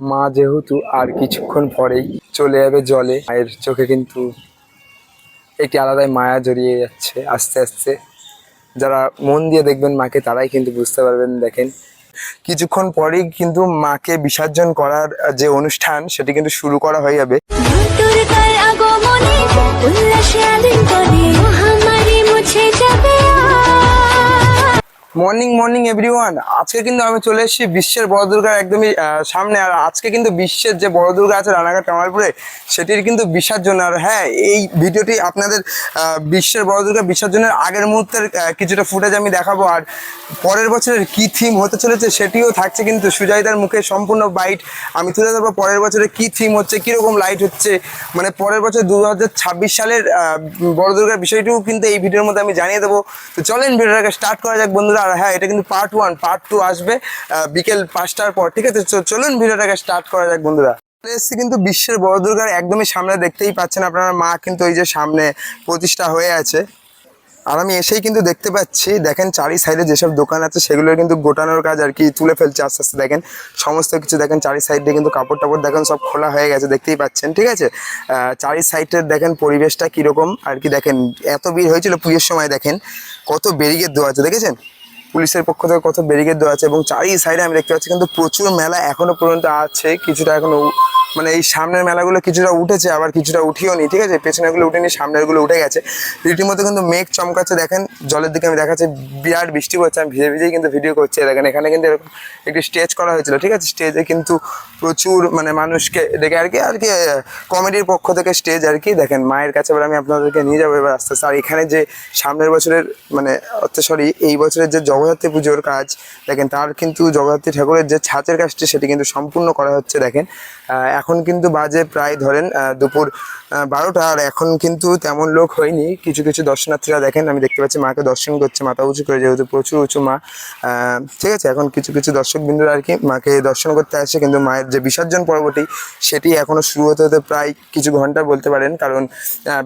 মা যেহেতু আর কিছুক্ষণ পরেই চলে যাবে জলে, মায়ের চোখে কিন্তু একটি আলাদাই মায়া জড়িয়ে যাচ্ছে আস্তে আস্তে। যারা মন দিয়ে দেখবেন মাকে, তারাই কিন্তু বুঝতে পারবেন, দেখেন। কিছুক্ষণ পরেই কিন্তু মাকে বিসর্জন করার যে অনুষ্ঠান, সেটি কিন্তু শুরু করা হয়ে যাবে। মর্নিং মর্নিং এভরিওয়ান আজকে কিন্তু আমি চলে এসেছি বিশ্বের বড় দুর্গার একদমই সামনে। আর আজকে কিন্তু বিশ্বের যে বড় দুর্গা আছে রানাঘাট কামালপুরে, সেটির কিন্তু বিসর্জন আর হ্যাঁ এই ভিডিওটি আপনাদের বিশ্বের বড় দুর্গা বিসর্জনের আগের মুহূর্তের কিছুটা ফুটেজ আমি দেখাবো। আর পরের বছরের কি থিম হতে চলেছে সেটিও থাকছে কিন্তু সুজয়দার মুখে সম্পূর্ণ বাইট আমি তুলে ধরবো পরের বছরে কি থিম হচ্ছে, কীরকম লাইট হচ্ছে। মানে পরের বছর দু ছাব্বিশ সালের বড় দুর্গার বিষয়টিও কিন্তু এই ভিডিওর মধ্যে আমি জানিয়ে দেবো। তো চলেন ভিডিওটাকে স্টার্ট করা যাক, বন্ধুরা। আর হ্যাঁ এটা কিন্তু পার্ট ওয়ান পার্ট টু আসবে বিকেল পাঁচটার পর, ঠিক আছে? চলুন ভিডিওটাকে স্টার্ট করা যাক, বন্ধুরা। এসেছি কিন্তু বিশ্বের বড় দুর্গার একদমই সামনে, দেখতেই পাচ্ছেন আপনারা, মা কিন্তু ওই যে সামনে প্রতিষ্ঠা হয়ে আছে। আর আমি এসেই কিন্তু দেখতে পাচ্ছি, দেখেন চারি সাইডে যেসব দোকান আছে সেগুলোর কিন্তু গোটানোর কাজ আর কি তুলে ফেলছে আস্তে আস্তে, দেখেন। সমস্ত কিছু, দেখেন, চারি সাইডে কিন্তু কাপড় টাপড়, দেখেন, সব খোলা হয়ে গেছে, দেখতেই পাচ্ছেন, ঠিক আছে? চারি সাইডের দেখেন, পরিবেশটা কীরকম, আর কি দেখেন, এত ভিড় হয়েছিল পুজোর সময়, দেখেন, কত ব্যারিকেড দেওয়া আছে, দেখেছেন? পুলিশের পক্ষ থেকে কত ব্যারিকেড দেওয়া আছে এবং চারি সাইডে আমি দেখতে পাচ্ছি কিন্তু প্রচুর মেলা এখনও পর্যন্ত আছে, কিছুটা এখনও মানে এই সামনের মেলাগুলো কিছুটা উঠেছে, আবার কিছুটা উঠিও নি, ঠিক আছে? পেছনেরগুলো উঠেনি, সামনেরগুলো উঠে গেছে। রীতিমতো কিন্তু মেঘ চমকাচ্ছে, দেখেন, জলের দিকে আমি দেখাচ্ছি, বিরাট বৃষ্টি পড়ছে, আমি ভিজে ভিজেই কিন্তু ভিডিও করছি দেখেন, এখানে কিন্তু এরকম একটি স্টেজ করা হয়েছিল, ঠিক আছে? স্টেজে কিন্তু প্রচুর মানে মানুষকে দেখে আর কি আর কি কমেডির পক্ষ থেকে স্টেজ আর কি, দেখেন, মায়ের কাছে এবার আমি আপনাদেরকে নিয়ে যাব এবার আস্তে আস্তে। আর এখানে যে সামনের বছরের মানে অর্থাৎ সরি এই বছরের যে জগদ্ধাত্রী পুজোর কাজ, দেখেন, তার কিন্তু জগদ্ধাত্রী ঠাকুরের যে ছাঁচের কাজটি, সেটি কিন্তু সম্পূর্ণ করা হচ্ছে, দেখেন। এখন কিন্তু বাজে প্রায় ধরেন দুপুর বারোটা। আর এখন কিন্তু তেমন লোক হয়নি। কিছু কিছু দর্শনার্থীরা দেখেন, আমি দেখতে পাচ্ছি মাকে দর্শন করছে, মাথা উঁচু করে, যেহেতু প্রচুর উঁচু মা। ঠিক আছে, এখন কিছু কিছু দর্শক বিন্দুরা আর কি মাকে দর্শন করতে আসে। কিন্তু মায়ের যে বিসর্জন পর্বটি, সেটি এখনও শুরু হতে হতে প্রায় কিছু ঘণ্টা বলতে পারেন। কারণ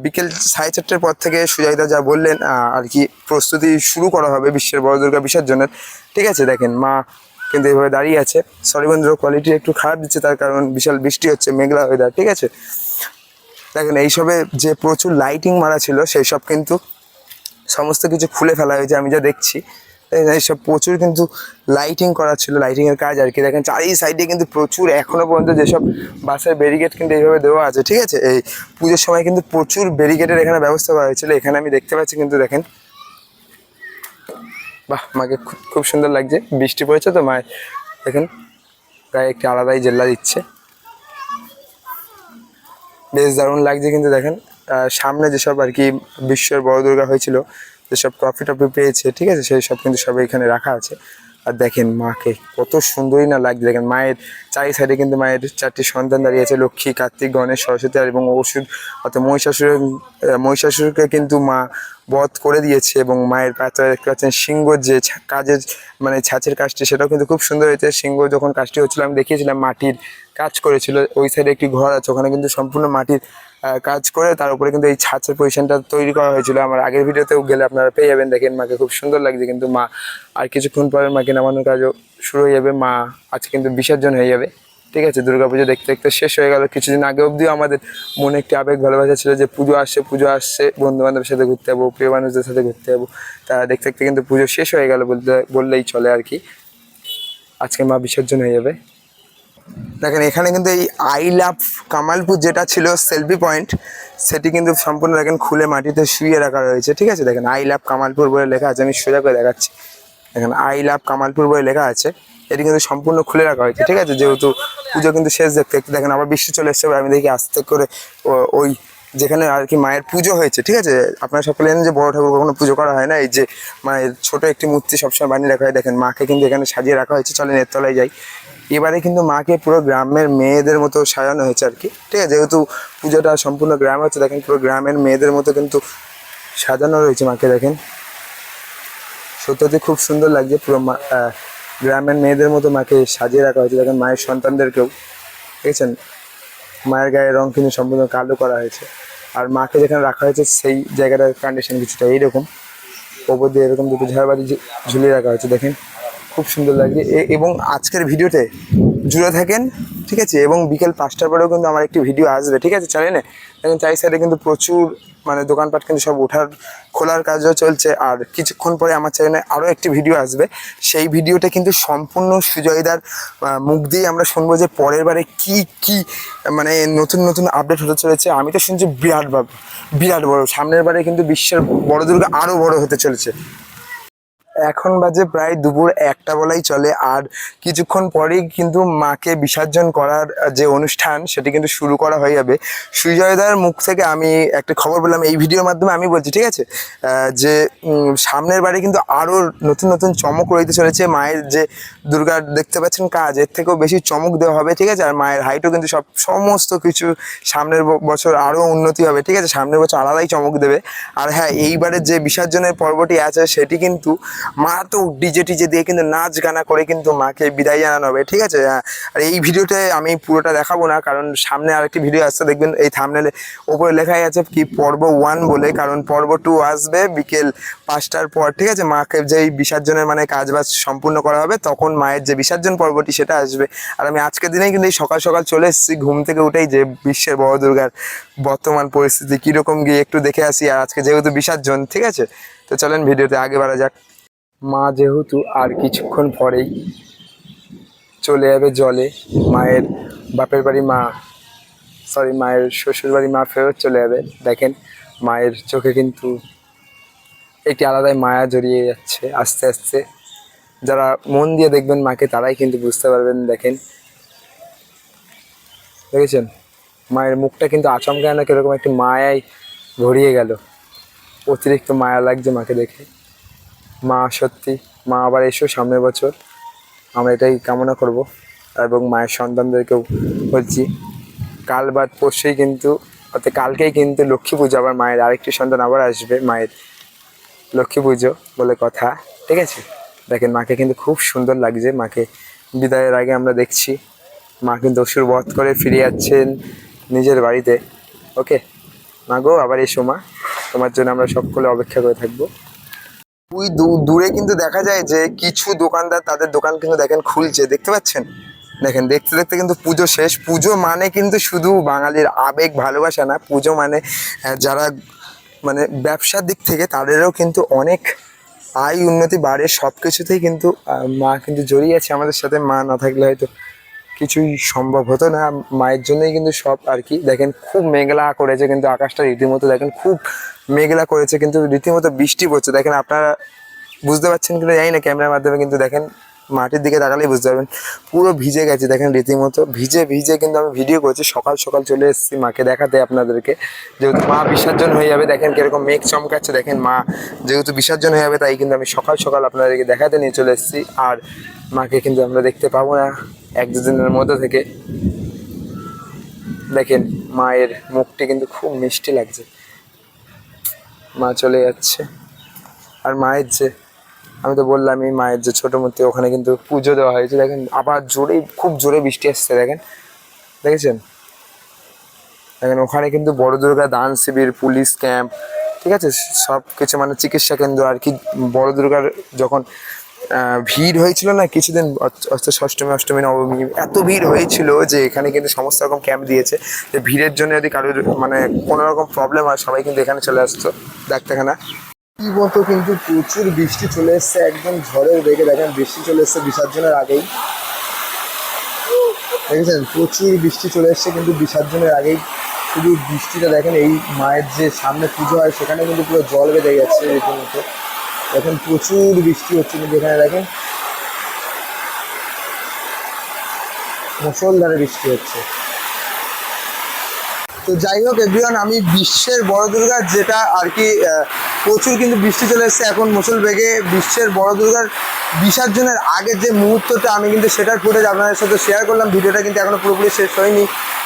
বিকেল সাড়ে চারটের পর থেকে সুজাইদা যা বললেন আর কি প্রস্তুতি শুরু করা হবে বিশ্বের বড় দুর্গা বিসর্জনের। ঠিক আছে, দেখেন, মা কিন্তু এইভাবে দাঁড়িয়ে আছে। সরি বন্ধুরা কোয়ালিটি একটু খারাপ দিচ্ছে, তার কারণ বিশাল বৃষ্টি হচ্ছে, মেঘলা ওয়েদার ঠিক আছে? দেখেন, এইসবে যে প্রচুর লাইটিং মারা ছিল সেই সব কিন্তু সমস্ত কিছু খুলে ফেলা হয়েছে, আমি যা দেখছি। এইসব প্রচুর কিন্তু লাইটিং করা ছিল লাইটিংয়ের কাজ আর কি। দেখেন চারি সাইডে কিন্তু প্রচুর এখনও পর্যন্ত যেসব বাসের ব্যারিকেড কিন্তু এইভাবে দেওয়া আছে, ঠিক আছে? এই পুজোর সময় কিন্তু প্রচুর ব্যারিকেডের এখানে ব্যবস্থা করা হয়েছিল, এখানে আমি দেখতে পাচ্ছি কিন্তু, দেখেন বাহ, মাকে খুব সুন্দর লাগছে। বৃষ্টি পড়েছে তো মায়ের। দেখেন প্রায় একটি আলাদাই জেল্লা দিচ্ছে। বেশ দারুণ লাগছে কিন্তু দেখেন। সামনে যেসব আর কি বিশ্বের বড় দুর্গা হয়েছিল, যেসব ট্রফি টফি পেয়েছে, ঠিক আছে, সেই সব কিন্তু সব এখানে রাখা আছে। আর দেখেন মাকে কত সুন্দরই না লাগছে। দেখেন মায়ের চারি সাইডে কিন্তু মায়ের চারটি সন্তান দাঁড়িয়ে আছে লক্ষ্মী কার্তিক গণেশ সরস্বতী আর এবং ওষুধ অর্থাৎ মহিষাসুরের আহ, মহিষাসুরকে কিন্তু মা বধ করে দিয়েছে এবং মায়ের পাত্রে দেখতে পাচ্ছেন সিংহ যে কাজের মানে ছাঁচের কাজটি সেটাও কিন্তু খুব সুন্দর হয়েছে। সিংহ যখন কাজটি হচ্ছিল আমি দেখিয়েছিলাম মাটির কাজ করেছিল। ওই সাইডে একটি ঘর আছে ওখানে কিন্তু সম্পূর্ণ মাটির কাজ করে, তার উপরে কিন্তু এই ছাঁচের পজিশনটা তৈরি করা হয়েছিল। আমার আগের ভিডিওতেও গেলে আপনারা পেয়ে যাবেন। দেখেন মাকে খুব সুন্দর লাগছে কিন্তু মা, আর কিছুক্ষণ পরে মাকে নামানোর কাজও শুরু হয়ে যাবে। মা আজকে কিন্তু বিসর্জন হয়ে যাবে। ঠিক আছে, দুর্গাপুজো দেখতে দেখতে শেষ হয়ে গেল। কিছুদিন আগে অবধিও আমাদের মনে একটি আবেগ, ভালোবাসা ছিল যে পুজো আসছে পুজো আসছে। বন্ধু বান্ধবের সাথে ঘুরতে যাব, প্রিয় মানুষদের সাথে ঘুরতে যাব। তা দেখতে দেখতে কিন্তু পুজো শেষ হয়ে গেল বলতে বললেই চলে আর কি। আজকে মা বিসর্জন হয়ে যাবে। দেখেন, এখানে কিন্তু এই আই লাভ কামালপুর যেটা ছিল সেলফি পয়েন্ট সেটি কিন্তু সম্পূর্ণ দেখেন খুলে মাটিতে শুয়ে রাখা রয়েছে, ঠিক আছে? দেখেন, আই লাভ কামালপুর বলে লেখা আছে, আমি সোজা করে দেখাচ্ছি। দেখেন, আই লাভ কামালপুর বলে লেখা আছে এটি কিন্তু সম্পূর্ণ খুলে রাখা হয়েছে, ঠিক আছে? যেহেতু পুজো কিন্তু শেষ দেখতে দেখতে দেখেন, আবার বৃষ্টি চলে এসছে আমি দেখি আস্তে করে ওই যেখানে আর কি মায়ের পুজো হয়েছে, ঠিক আছে? আপনারা সকলে জানেন যে বড় ঠাকুর কখনো পুজো করা হয় না, এই যে মায়ের ছোট একটি মূর্তি সবসময় বানিয়ে রাখা হয়। দেখেন, মাকে কিন্তু এখানে সাজিয়ে রাখা হয়েছে চলে নেতলায় যাই। এবারে কিন্তু মাকে পুরো গ্রামের মেয়েদের মতো সাজানো হয়েছে আর কি। ঠিক আছে, যেহেতু পুজোটা সম্পূর্ণ গ্রাম হচ্ছে, দেখেন পুরো গ্রামের মেয়েদের মতো কিন্তু সাজানো রয়েছে মাকে, দেখেন। সত্যি খুব সুন্দর লাগছে পুরো গ্রামের মেয়েদের মতো মাকে সাজিয়ে রাখা হয়েছে, দেখেন মায়ের সন্তানদেরকেও। দেখেছেন মায়ের গায়ে রং কিন্তু সম্পূর্ণ কালো করা হয়েছে। আর মাকে যেখানে রাখা হয়েছে, সেই জায়গাটার কন্ডিশন কিছুটা এইরকম। ওপর দিয়ে এরকম দুটো ঝাড়বাড়ি ঝুলিয়ে রাখা হয়েছে, দেখেন। খুব সুন্দর লাগছে। এবং আজকের ভিডিওতে জুড়ে থাকেন, ঠিক আছে? এবং বিকেল পাঁচটার পরেও কিন্তু আমার একটি ভিডিও আসবে, ঠিক আছে? চ্যানেলে দেখুন, চারি সাইডে কিন্তু প্রচুর মানে দোকানপাট কিন্তু সব ওঠার, খোলার কাজও চলছে। আর কিছুক্ষণ পরে আমার চ্যানেলে আরও একটি ভিডিও আসবে। সেই ভিডিওটা কিন্তু সম্পূর্ণ সুজয়দার মুখ দিয়ে আমরা শুনব যে পরের বারে কি কি মানে নতুন নতুন আপডেট হতে চলেছে। আমি তো শুনছি বিরাট বিরাট বড়। সামনের বারে কিন্তু বিশ্বের বড় দুর্গা আরও বড় হতে চলেছে। এখন বাজে প্রায় দুপুর একটা বলাই চলে। আর কিছুক্ষণ পরেই কিন্তু মাকে বিসর্জন করার যে অনুষ্ঠান, সেটি কিন্তু শুরু করা হয়ে যাবে। সুজয়দার মুখ থেকে আমি একটা খবর বললাম এই ভিডিওর মাধ্যমে আমি বলছি, ঠিক আছে? যে সামনের বারে কিন্তু আরও নতুন নতুন চমক রইতে চলেছে। মায়ের যে দুর্গার দেখতে পাচ্ছেন কাজ, এর থেকেও বেশি চমক দেওয়া হবে, ঠিক আছে? আর মায়ের হাইটও কিন্তু সব, সমস্ত কিছু সামনের বছর আরও উন্নতি হবে, ঠিক আছে? সামনের বছর আলাদাই চমক দেবে। আর হ্যাঁ এইবারের যে বিসর্জনের পর্বটি আছে, সেটি কিন্তু মা তো ডিজে টিজে দিয়ে কিন্তু নাচ গানা করে কিন্তু মাকে বিদায় জানানো হবে ঠিক আছে? হ্যাঁ, আর এই ভিডিওতে আমি পুরোটা দেখাবো না কারণ সামনে আরেকটি ভিডিও আসছে দেখবেন এই থামনেলে ওপরে লেখাই আছে কি পর্ব ওয়ান বলে কারণ পর্ব টু আসবে বিকেল পাঁচটার পর ঠিক আছে? মাকে যেই বিসর্জনের মানে কাজ বাজ সম্পূর্ণ করা হবে তখন মায়ের যে বিসর্জন পর্বটি সেটা আসবে। আর আমি আজকের দিনেই কিন্তু এই সকাল সকাল চলে এসেছি ঘুম থেকে উঠেই যে বিশ্বের বড় দুর্গার বর্তমান পরিস্থিতি কীরকম গিয়ে একটু দেখে আসি আর আজকে যেহেতু বিসর্জন ঠিক আছে? তো চলেন ভিডিওতে আগে বাড়া যাক। মা যেহেতু আর কিছুক্ষণ পরেই চলে যাবে জলে, মায়ের বাপের বাড়ি মা সরি মায়ের শ্বশুর বাড়ি মা ফেরত চলে যাবে। দেখেন, মায়ের চোখে কিন্তু একটি আলাদাই মায়া জড়িয়ে যাচ্ছে আস্তে আস্তে। যারা মন দিয়ে দেখবেন মাকে, তারাই কিন্তু বুঝতে পারবেন, দেখেন। দেখেছেন? মায়ের মুখটা কিন্তু আচমকা না, কীরকম একটি মায়ায় ভরিয়ে গেল। অতিরিক্ত মায়া লাগছে মাকে দেখে। মা সত্যি, মা আবার এসো সামনের বছর। আমরা এটাই কামনা করব এবং মায়ের সন্তানদেরকেও বলছি, কাল বাদ পরশুই কিন্তু, অর্থাৎ কালকেই কিন্তু লক্ষ্মী পুজো, আবার মায়ের আরেকটি সন্তান আবার আসবে, মায়ের লক্ষ্মী পুজো বলে কথা, ঠিক আছে? দেখেন, মাকে কিন্তু খুব সুন্দর লাগছে, মাকে বিদায়ের আগে আমরা দেখছি, মা কিন্তু অসুর বধ করে ফিরে যাচ্ছেন নিজের বাড়িতে, ওকে? মা গো, আবার এসো মা, তোমার জন্য আমরা সকলে অপেক্ষা করে থাকব। ওই দূরে কিন্তু দেখা যায় যে কিছু দোকানদার তাদের দোকান কিন্তু দেখেন খুলছে, দেখতে পাচ্ছেন? দেখেন, দেখতে দেখতে কিন্তু পুজো শেষ। পুজো মানে কিন্তু শুধু বাঙালির আবেগ, ভালোবাসা না, পুজো মানে যারা মানে ব্যবসার দিক থেকে তাদেরও কিন্তু অনেক আয় উন্নতি বাড়ে। সব কিছুতেই কিন্তু মা কিন্তু জড়িয়ে আছে আমাদের সাথে। মা না থাকলে হয়তো কিছুই সম্ভব হতো না। মায়ের জন্যই কিন্তু সব আর কি। দেখেন খুব মেঘলা করেছে কিন্তু আকাশটা রীতিমতো, দেখেন খুব মেঘলা করেছে কিন্তু রীতিমতো বৃষ্টি পড়ছে। দেখেন আপনারা বুঝতে পারছেন কিনা জানি না, ক্যামেরার মাধ্যমে কিন্তু দেখেন মাটির দিকে তাকালেই বুঝতে পারবেন। পুরো ভিজে গেছে, দেখেন রীতিমতো ভিজে ভিজে কিন্তু আমি ভিডিও করছি। সকাল সকাল চলে এসেছি মাকে দেখাতে আপনাদেরকে। যেহেতু মা বিসর্জন হয়ে যাবে, দেখেন কীরকম মেঘ চমকাচ্ছে। দেখেন মা যেহেতু বিসর্জন হয়ে যাবে, তাই কিন্তু আমি সকাল সকাল আপনাদেরকে দেখাতে নিয়ে চলে এসেছি। আর মাকে কিন্তু আমরা দেখতে পাবো না। এক দুদিনের মধ্যে থেকে দেখেন মায়ের মুখটি কিন্তু খুব মিষ্টি লাগছে। মা চলে যাচ্ছে। আর মায়ের যে, আমি তো বললাম এই মায়ের যে ছোটো মূর্তি, ওখানে কিন্তু পুজো দেওয়া হয়েছে। দেখেন, আবার জোরেই, খুব জোরে বৃষ্টি আসছে, দেখেন। দেখেছেন? দেখেন, ওখানে কিন্তু বড় দুর্গা দান শিবির, পুলিশ ক্যাম্প, ঠিক আছে? সব কিছু মানে চিকিৎসা কেন্দ্র আর কি। বড় দুর্গার যখন ভিড় হয়েছিল না? কিছুদিন অর্থাৎ ষষ্ঠমী, অষ্টমী, নবমী এত ভিড় হয়েছিল যে এখানে কিন্তু সমস্ত রকম ক্যাম্প দিয়েছে। যে ভিড়ের জন্য যদি কারোর মানে কোনো রকম প্রবলেম হয়, সবাই কিন্তু এখানে চলে আসতো ডাক্তারখানা। মতো কিন্তু প্রচুর বৃষ্টি চলে এসছে, একদম ঝড়ের বেগে। দেখেন, বৃষ্টি চলে এসছে বিসর্জনের আগেই। দেখেছেন? প্রচুর বৃষ্টি চলে এসছে কিন্তু বিসর্জনের আগেই। শুধু বৃষ্টিটা দেখেন, এই মায়ের যে সামনে পুজো হয়, সেখানে কিন্তু পুরো জল বেঁধে যাচ্ছে রীতিমতো। দেখেন প্রচুর বৃষ্টি হচ্ছে কিন্তু এখানে দেখেন। মুসলধারে বৃষ্টি হচ্ছে। তো যাই হোক এভরিওয়ান আমি বিশ্বের বড় দুর্গার যেটা আর কি প্রচুর কিন্তু বৃষ্টি চলে এসেছে এখন মুসল বেগে। বিশ্বের বড় দুর্গার বিসর্জনের আগের যে মুহূর্তটা আমি কিন্তু সেটার ফুটেজ আপনাদের সাথে শেয়ার করলাম। ভিডিওটা কিন্তু এখনও পুরোপুরি শেষ হয়নি।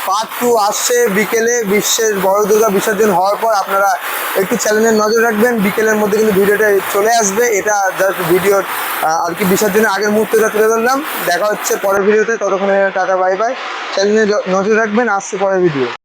পার্ট টু আসছে বিকেলে, বিশ্বের বড় দুর্গা বিসর্জন হওয়ার পর আপনারা একটু চ্যানেলের নজর রাখবেন। বিকেলের মধ্যে কিন্তু ভিডিওটা চলে আসবে। এটা জাস্ট ভিডিওর আর কি বিসর্জনের আগের মুহূর্তটা তুলে ধরলাম। দেখা হচ্ছে পরের ভিডিওতে। ততক্ষণে টাটা বাই বাই চ্যানেলে নজর রাখবেন। আসছে পরের ভিডিও